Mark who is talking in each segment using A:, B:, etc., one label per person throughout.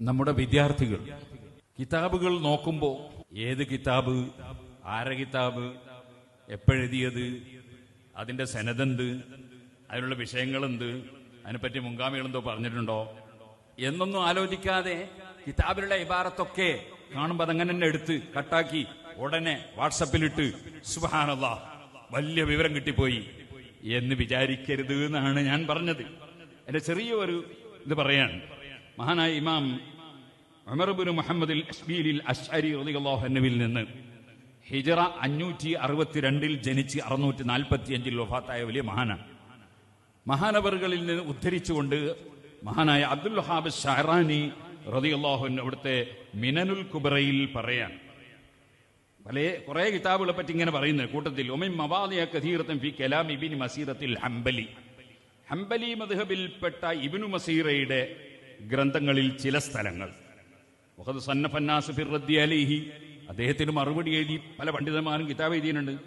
A: നമ്മുടെ വിദ്യാർത്ഥികൾ. കിതാബുകൾ നോക്കുമ്പോൾ ഏത് കിതാബ് ആര കിതാബ് എപ്പോഴെഴുതിയത് അതിന്റെ സനതെന്ത് അതിനുള്ള വിഷയങ്ങളെന്ത് അതിനെപ്പറ്റി മുൻഗാമികളെന്തോ പറഞ്ഞിട്ടുണ്ടോ? എന്നൊന്നും ആലോചിക്കാതെ കിതാബിലുള്ള ഇബാറത്തൊക്കെ കാണുമ്പോൾ അതങ്ങനെ തന്നെ എടുത്ത് കട്ടാക്കി ഉടനെ വാട്സപ്പിലിട്ട് സുബാനല്ല വലിയ വിവരം കിട്ടിപ്പോയി. എന്ന് വിചാരിക്കരുത് എന്നാണ് ഞാൻ പറഞ്ഞത്. എന്റെ ചെറിയ ഒരു ഇത് പറയാണ് മഹാനായ ഇമാം ഉമർബുൻ മുഹമ്മദിൽ അഷ്ബീലിൽ അഷ്അരി റളിയല്ലാഹു അൻഹുവിൽ നിന്ന് ഹിജറ അഞ്ഞൂറ്റി അറുപത്തിരണ്ടിൽ ജനിച്ച് അറുന്നൂറ്റി നാൽപ്പത്തി അഞ്ചിൽ വഫാത്തായ വലിയ മഹാനാണ്. മഹാനവറുകളിൽ നിന്ന് ഉദ്ധരിച്ചുകൊണ്ട് മഹാനായ അബ്ദുൽ വഹാബ് ഷഹറാനി റളിയല്ലാഹു അൻഹു അവിടുത്തെ മിനനുൽ കുബറയിൽ പറയാൻ പല കുറെ കിതാബുകളെ പറ്റി ഇങ്ങനെ പറയുന്നത്. കൂട്ടത്തിൽ ഒമിൻ മവാദിയ കഥീറത്തും ഫി കലാം ഇബിൻ മസീറത്തിൽ ഹംബലി. ഹംബലി മദ്ഹബിൽപ്പെട്ട ഇബിനു മസീറയുടെ ഗ്രന്ഥങ്ങളിൽ ചില സ്ഥലങ്ങൾ. മുഹദ് സന്നഫന്നാസുഫിർ റദ്ദി അലൈഹി. അദ്ദേഹത്തിന് മറുപടി എഴുതി പല പണ്ഡിതന്മാരും കിതാബ് എഴുതിയിട്ടുണ്ട്.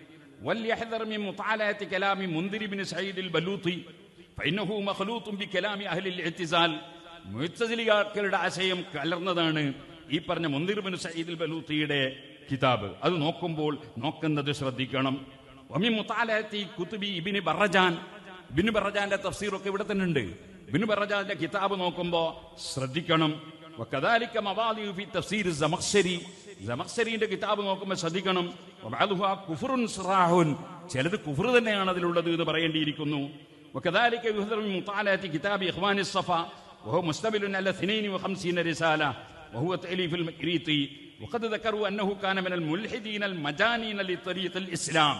A: ആശയം കലർന്നതാണ് ഈ പറഞ്ഞ സഈദ് അൽ ബലൂത്തിയുടെ കിതാബ്. അത് നോക്കുമ്പോൾ നോക്കുന്നത് ശ്രദ്ധിക്കണം. ഒമി മുതാലഅത്തി കുത്തുബി ഇബ്നു ബറജാൻ ഇബ്നു ബറജാന്റെ തഫ്സീറൊക്കെ ഇവിടെ തന്നെ ഉണ്ട് ഇബ്നു ബറജാന്റെ കിതാബ് നോക്കുമ്പോൾ ശ്രദ്ധിക്കണം. ജമക്സരിന്റെ കിതാബ് നോക്കുമ്പോൾ ശ്രദ്ധിക്കണം. ചിലത് കുഫർ തന്നെയാണ് അതിലുള്ളത് എന്ന് പറയേണ്ടിയിരിക്കുന്നു. കിതാബ് ഇഖ്വാനി സഫ. وهو مستبل على 52 رسالة وهو تأليف المكريطي وقد ذكروا أنه كان من الملحدين المجانين لطريق الإسلام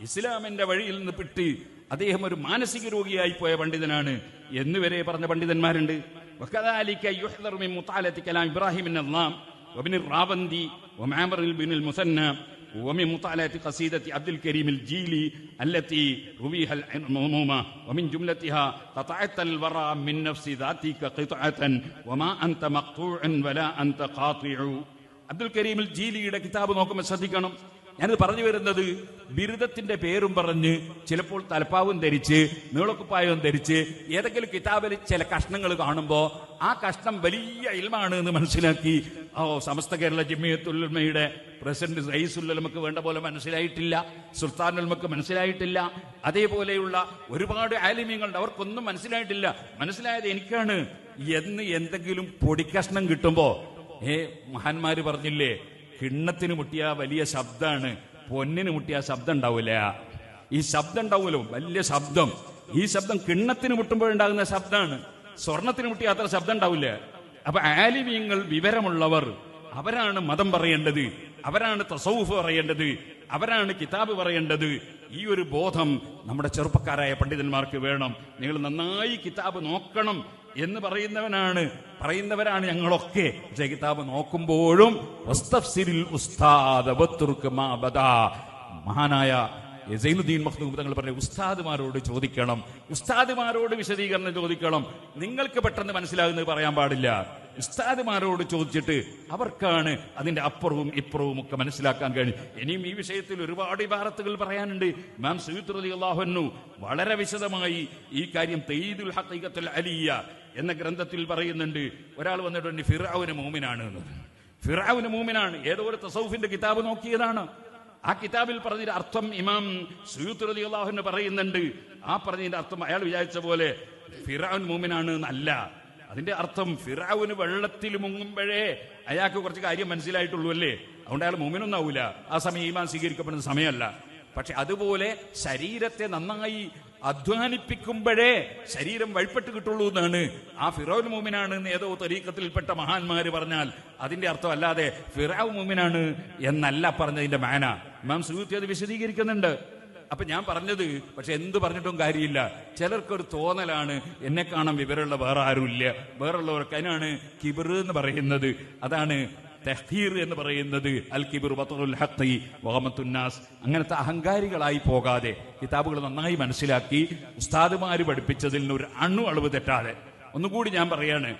A: ഇസ്ലാമിന്റെ വഴിയിൽ നിന്ന് പിട്ടി അദ്ദേഹം ഒരു മാനസിക രോഗിയായി പോയ പണ്ഡിതനാണ് എന്ന് വരെ പറഞ്ഞ പണ്ഡിതന്മാരുണ്ട് وكذلك يحذر من مطالعة كلام إبراهيم النظام وابن الراوندي ومعمر بن المثنى ومن مطالعة قصيدة عبد الكريم الجيلي التي رويها المهمومة ومن جملتها قطعت الورى من نفس ذاتك قطعة وما أنت مقطوع ولا أنت قاطع അബ്ദുൽ കരീം ജീലിയുടെ കിതാബ് നോക്കുമ്പോൾ ശ്രദ്ധിക്കണം ഞാനിത് പറഞ്ഞു വരുന്നത് ബിരുദത്തിന്റെ പേരും പറഞ്ഞ് ചിലപ്പോൾ തലപ്പാവും ധരിച്ച് നീളക്കുപ്പായവും ധരിച്ച് ഏതെങ്കിലും കിതാബിൽ ചില കഷ്ണങ്ങൾ കാണുമ്പോൾ ആ കഷ്ണം വലിയ ഇൽമാണ് എന്ന് മനസ്സിലാക്കി ഓ സമസ്ത കേരള ജമിയത്തുൽമയുടെ പ്രസിഡന്റ് റയീസുല്ലമക്ക് വേണ്ട പോലെ മനസ്സിലായിട്ടില്ല സുൽത്താനുൽമക്ക് മനസ്സിലായിട്ടില്ല അതേപോലെയുള്ള ഒരുപാട് ആലിമ്യങ്ങളുണ്ട് അവർക്കൊന്നും മനസ്സിലായിട്ടില്ല. മനസ്സിലായത് എനിക്കാണ്. എന്ന് എന്തെങ്കിലും പൊടിക്കഷ്ണം കിട്ടുമ്പോ ഏ മഹാന്മാര് പറഞ്ഞില്ലേ കിണ്ണത്തിന് മുട്ടിയ വലിയ ശബ്ദമാണ് പൊന്നിന് മുട്ടിയ ശബ്ദം ഉണ്ടാവില്ല ഈ ശബ്ദം ഉണ്ടാവുമല്ലോ വലിയ ശബ്ദം. ഈ ശബ്ദം കിണ്ണത്തിന് മുട്ടുമ്പോഴുണ്ടാകുന്ന ശബ്ദമാണ് സ്വർണത്തിന് മുട്ടിയ അത്ര ശബ്ദം ഉണ്ടാവില്ല അപ്പൊ ആലിമീങ്ങൾ വിവരമുള്ളവർ അവരാണ് മതം പറയേണ്ടത്. അവരാണ് തസൗഫ് പറയേണ്ടത്. അവരാണ് കിതാബ് പറയേണ്ടത്. ഈ ഒരു ബോധം നമ്മുടെ ചെറുപ്പക്കാരായ പണ്ഡിതന്മാർക്ക് വേണം. നിങ്ങൾ നന്നായി കിതാബ് നോക്കണം. എന്ന് പറയുന്നവനാണ്. പറയുന്നവരാണ് ഞങ്ങളൊക്കെ. പക്ഷേ കിതാബ് നോക്കുമ്പോഴും മഹാനായ സൈനുദ്ദീൻ മഖ്ദൂം തങ്ങൾ പറഞ്ഞു ഉസ്താദുമാരോട് ചോദിക്കണം. ഉസ്താദുമാരോട് വിശദീകരണം ചോദിക്കണം. നിങ്ങൾക്ക് പെട്ടെന്ന് മനസ്സിലാകുന്നത് പറയാൻ പാടില്ല. ഉസ്താദുമാരോട് ചോദിച്ചിട്ട് അവർക്കാണ് അതിന്റെ അപ്പുറവും ഇപ്പുറവും ഒക്കെ മനസ്സിലാക്കാൻ കഴിയും ഇനിയും ഈ വിഷയത്തിൽ ഒരുപാട് ഇബാറത്തുകൾ പറയാനുണ്ട്. മാം റളിയല്ലാഹു അൻഹു വളരെ വിശദമായി ഈ കാര്യം തെയ്തുൽ ഹഖീഖത്തുൽ അലിയ എന്ന ഗ്രന്ഥത്തിൽ പറയുന്നുണ്ട് ഒരാൾ വന്നിട്ടുണ്ട് ഫിറാവുന് മൂമിനാണ് എന്ന് ഫിറാവുന് മൂമിനാണ്. ഏതോ ഒരു തസൗഫിന്റെ കിതാബ് നോക്കിയതാണ്. ആ കിതാബിൽ പറഞ്ഞതിന്റെ അർത്ഥം ഇമാം സുയൂത്ത് റലി അള്ളാഹുന്ന് പറയുന്നുണ്ട്. ആ പറഞ്ഞതിന്റെ അർത്ഥം അയാൾ വിചാരിച്ച പോലെ ഫിറാവുൻ മൂമിനാണ് എന്നല്ല. അതിന്റെ അർത്ഥം ഫിറാവുന് വെള്ളത്തിൽ മുങ്ങുമ്പോഴേ അയാൾക്ക് കുറച്ച് കാര്യം മനസ്സിലായിട്ടുള്ളൂ അല്ലേ? അതുകൊണ്ട് അയാൾ മൂമിനൊന്നാവൂല. ആ സമയം ഈമാൻ സ്വീകരിക്കപ്പെടുന്ന സമയമല്ല. പക്ഷെ അതുപോലെ ശരീരത്തെ നന്നായി അധ്വാനിപ്പിക്കുമ്പോഴേ ശരീരം വഴിപ്പെട്ട് കിട്ടുള്ളൂ എന്നാണ്. ആ ഫിറോൻ മൂമിനാണ് എന്ന് ഏതോ തരീക്കത്തിൽപ്പെട്ട മഹാന്മാര് പറഞ്ഞാൽ അതിന്റെ അർത്ഥം അല്ലാതെ ഫിറാവ് മൂമിനാണ് എന്നല്ല പറഞ്ഞതിന്റെ മാന. മാം സുഹൃത്തി അത് വിശദീകരിക്കുന്നുണ്ട്. അപ്പൊ ഞാൻ പറഞ്ഞത് പക്ഷെ എന്ത് പറഞ്ഞിട്ടും കാര്യമില്ല. ചിലർക്കൊരു തോന്നലാണ് എന്നെ കാണാൻ വിവരമുള്ള വേറെ ആരുമില്ല. വേറുള്ളവർക്ക് അതിനാണ് കിബിർ എന്ന് പറയുന്നത്. അതാണ് തെഹീർ എന്ന് പറയുന്നത് അൽ കിബിർ ഹഖി വഹമത്തുന്നാസ് അങ്ങനത്തെ അഹങ്കാരികളായി പോകാതെ കിതാബുകൾ നന്നായി മനസ്സിലാക്കി ഉസ്താദുമാര് പഠിപ്പിച്ചതിൽ നിന്ന് ഒരു അണു അളവ് തെറ്റാതെ. ഒന്നുകൂടി ഞാൻ പറയാണ്.